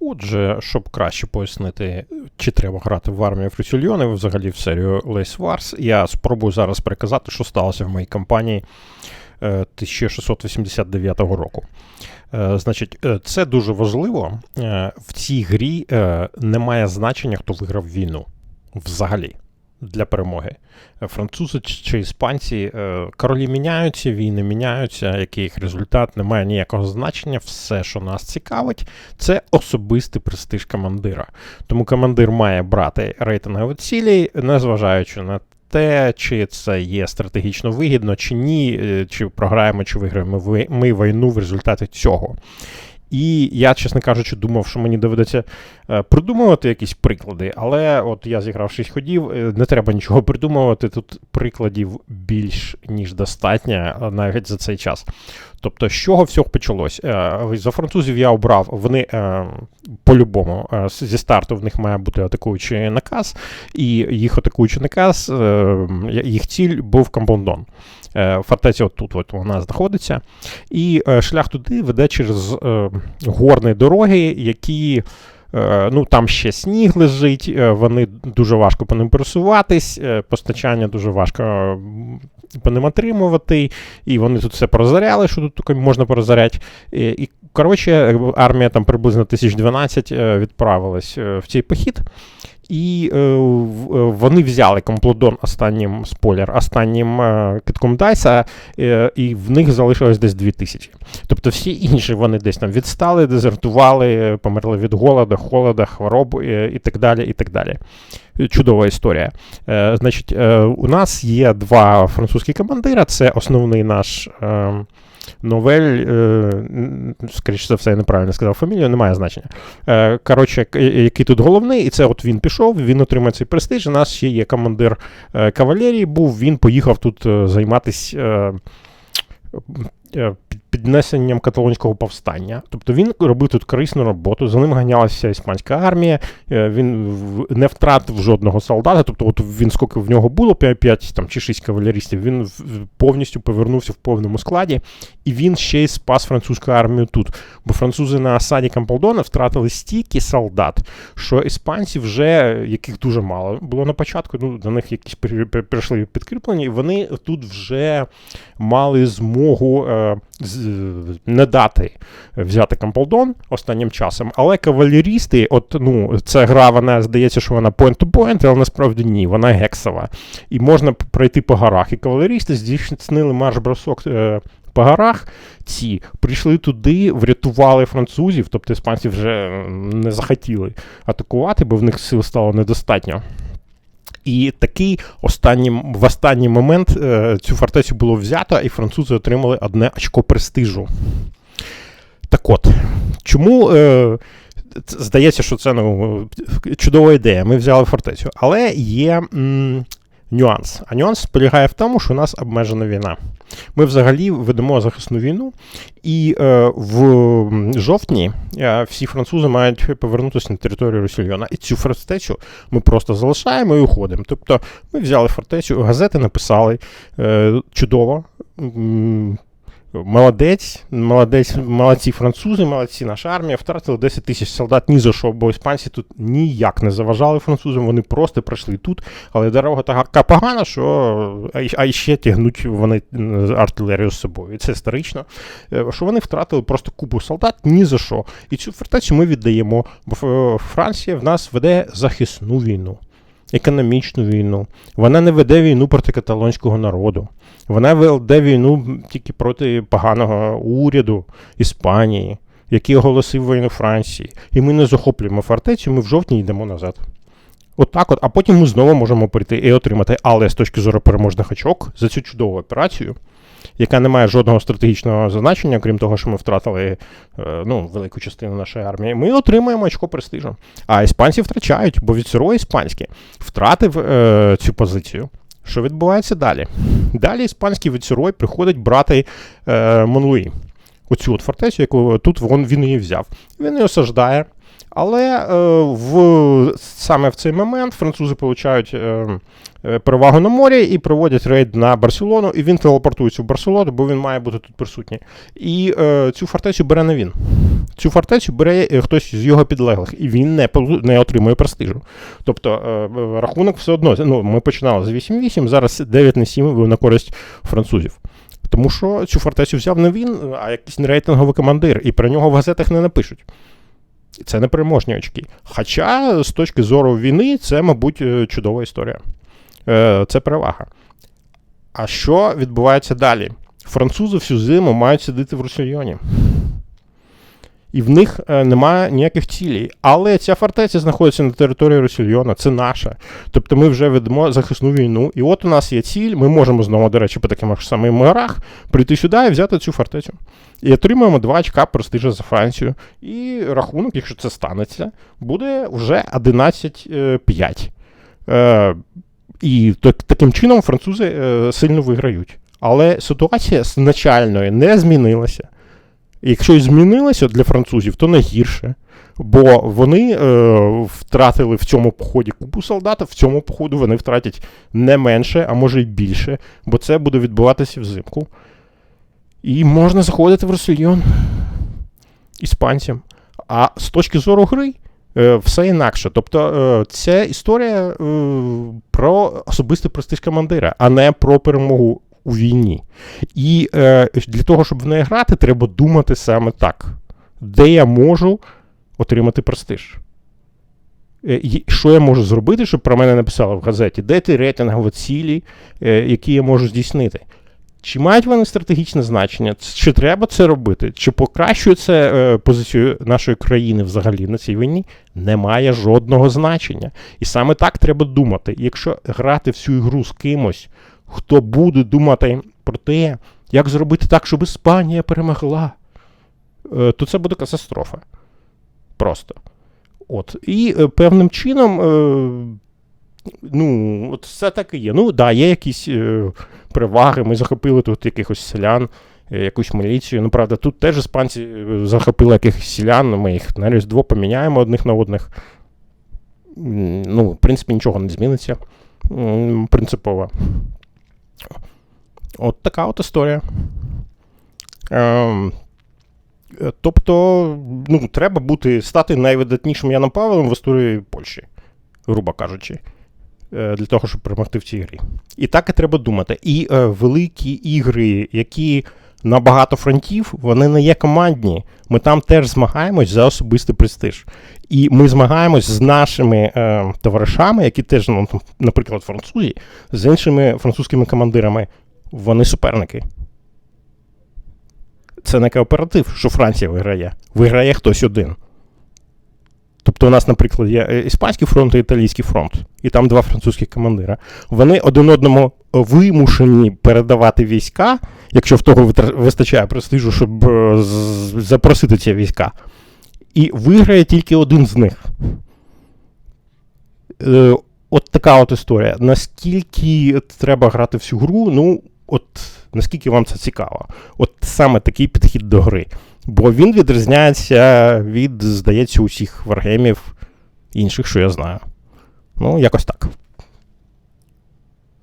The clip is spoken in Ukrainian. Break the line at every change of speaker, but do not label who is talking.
Отже, щоб краще пояснити, чи треба грати в армію Фрісільйони, взагалі в серію Lace Wars, я спробую зараз переказати, що сталося в моїй кампанії 1689 року. Е, значить, е, це дуже важливо. Е, в цій грі немає значення, хто виграв війну взагалі для перемоги. Французи чи іспанці, королі міняються, війни міняються, який їх результат, не має ніякого значення. Все, що нас цікавить, це особистий престиж командира. Тому командир має брати рейтингові цілі, незважаючи на те, чи це є стратегічно вигідно, чи ні, е, чи програємо, чи виграємо ми війну в результаті цього. І я, чесно кажучи, думав, що мені доведеться е, придумувати якісь приклади, але от я зіграв 6 ходів, е, не треба нічого придумувати. Тут прикладів більш ніж достатньо навіть за цей час. Тобто, з чого всього почалось? Е, за французів я обрав, вони по-любому зі старту в них має бути атакуючий наказ, і їх атакуючий наказ, їх ціль був Камбондон. Е, фортеця отут от вона знаходиться. І е, шлях туди веде через е, горні дороги, які. Ну, Там ще сніг лежить, вони дуже важко по ним пересуватись, постачання дуже важко по ним отримувати, і вони тут все прозаряли, що тут можна прозаряти. І, коротше, армія там приблизно 1012 відправилась в цей похід. І е, е, вони взяли комплодон останнім спойлер, останнім е, китком Дайса, е, і в них залишилось десь 2000. Тобто всі інші вони десь там відстали, дезертували, померли від голоду, холода, хвороб е, і так далі. і так далі. Чудова історія. Е, Значить, е, у нас є два французькі командира. Це основний наш. Е, Новель, е, скоріше за все, я неправильно сказав фамілію, немає значення. Е, коротше, який тут головний, і це от він пішов, він отримає цей престиж. У нас ще є командир е, кавалерії, був, він поїхав тут займатися піднесенням каталонського повстання. Тобто він робив тут корисну роботу, за ним ганялася іспанська армія, е, він не втратив жодного солдата. Тобто, от він скільки в нього було, 5 там, чи 6 кавалерістів, він повністю повернувся в повному складі, і він ще й спас французьку армію тут. Бо французи на осаді Камполдона втратили стільки солдат, що іспанці вже, яких дуже мало було на початку, ну, до них якісь прийшли підкріплення, і вони тут вже мали змогу. Не дати взяти Камполдон останнім часом, але кавалерісти, от ну, ця гра, вона здається, що вона point-to-point, але насправді ні, вона гексова. І можна пройти по горах. І кавалерісти здійснили марш-бросок. Е, по горах ці прийшли туди, врятували французів, тобто іспанці вже не захотіли атакувати, бо в них сил стало недостатньо. І такий останній, в останній момент е, цю фортецю було взято, і французи отримали одне очко престижу. Так от, чому. Е, Здається, що це ну, чудова ідея. Ми взяли фортецю. Але є м, нюанс. А нюанс полягає в тому, що у нас обмежена війна. Ми взагалі ведемо захисну війну, і е, в жовтні е, всі французи мають повернутися на територію Росільйона. І цю фортецю ми просто залишаємо і уходимо. Тобто ми взяли фортецю, газети написали е, чудово. Молодець, молодець, молодці французи, молодці наша армія втратили 10 тисяч солдат ні за що, бо іспанці тут ніяк не заважали французам, вони просто пройшли тут, але дорога така погана, що а ще тягнуть вони артилерію з собою. І це історично. Е, що вони втратили просто купу солдат ні за що. І цю фортецю ми віддаємо, бо Франція в нас веде захисну війну економічну війну. Вона не веде війну проти каталонського народу. Вона веде війну тільки проти поганого уряду Іспанії, який оголосив війну Франції. І ми не захоплюємо фортецю, ми в жовтні йдемо назад. От, от, а потім ми знову можемо прийти і отримати, але з точки зору переможних очок за цю чудову операцію яка не має жодного стратегічного значення, крім того, що ми втратили е, ну, велику частину нашої армії, ми отримуємо очко престижу. А іспанці втрачають, бо Віцерой іспанський втратив е, цю позицію. Що відбувається далі? Далі іспанський віцерой приходить брати е, Монлуї. Оцю от фортецю, яку тут він, він її взяв. Він її осаждає. Але е, в, саме в цей момент французи получають е, е, перевагу на морі і проводять рейд на Барселону, і він телепортується в Барселону, бо він має бути тут присутній. І цю фортецю бере не він. Цю фортецю бере хтось з його підлеглих, і він не, не отримує престижу. Тобто рахунок все одно. Ну, ми починали з 8-8, зараз 9 на 7 на користь французів. Тому що цю фортецю взяв не він, а якийсь рейтинговий командир, і про нього в газетах не напишуть. Це не переможні очки. Хоча, з точки зору війни, це, мабуть, е, чудова історія. Е, Це перевага. А що відбувається далі? Французи всю зиму мають сидіти в Русильйоні. І в них е, немає ніяких цілей. Але ця фортеця знаходиться на території Русильйона, це наша. Тобто ми вже ведемо захисну війну. І от у нас є ціль, ми можемо знову, до речі, по таким ж самим горах прийти сюди і взяти цю фортецю. І отримаємо 2 очка престижа за Францію. І рахунок, якщо це станеться, буде вже 11-5. Е, і так, таким чином французи е, сильно виграють. Але ситуація з начальної не змінилася. Якщо і змінилося для французів, то не гірше. Бо вони е, втратили в цьому поході купу солдатів, в цьому походу вони втратять не менше, а може й більше, бо це буде відбуватися взимку. І можна заходити в Російон іспанцям. А з точки зору гри е, все інакше. Тобто е, це історія е, про особистий престиж командира, а не про перемогу у війні. І е, для того, щоб в неї грати, треба думати саме так, де я можу отримати престиж. Е, Що я можу зробити, щоб про мене написали в газеті? Де ті рейтингові цілі, е, які я можу здійснити? Чи мають вони стратегічне значення? Чи треба це робити? Чи покращує це е, позицію нашої країни взагалі на цій війні? Не має жодного значення. І саме так треба думати. Якщо грати всю ігру з кимось, хто буде думати про те, як зробити так, щоб Іспанія перемогла, е, то це буде катастрофа. Просто. От. І е, певним чином. Е, Ну, от все так і є. Ну, да, є якісь переваги. Ми захопили тут якихось селян, якусь міліцію. Ну, правда, тут теж іспанці захопили якихось селян, ми їх на Різдво поміняємо одних на одних. Ну, в принципі, нічого не зміниться. Принципово. От така от історія. Ем, е, тобто, ну, треба бути, стати найвидатнішим Яном Павлом в історії Польщі, грубо кажучи, е, для того, щоб перемогти в цій грі. І так і треба думати. І е, великі ігри, які на багато фронтів, вони не є командні. Ми там теж змагаємось за особистий престиж. І ми змагаємось з нашими е, товаришами, які теж, ну, наприклад, французі, з іншими французькими командирами. Вони суперники. Це не кооператив, що Франція виграє. Виграє хтось один. Тобто у нас, наприклад, є е, іспанський фронт і італійський фронт, і там два французьких командира. Вони один одному вимушені передавати війська, якщо в того вистачає престижу, щоб е, запросити ці війська. І виграє тільки один з них. Е, От така от історія. Наскільки треба грати всю гру, ну, от наскільки вам це цікаво. От саме такий підхід до гри. Бо він відрізняється від, здається, усіх варгеймів інших, що я знаю. Ну, якось так.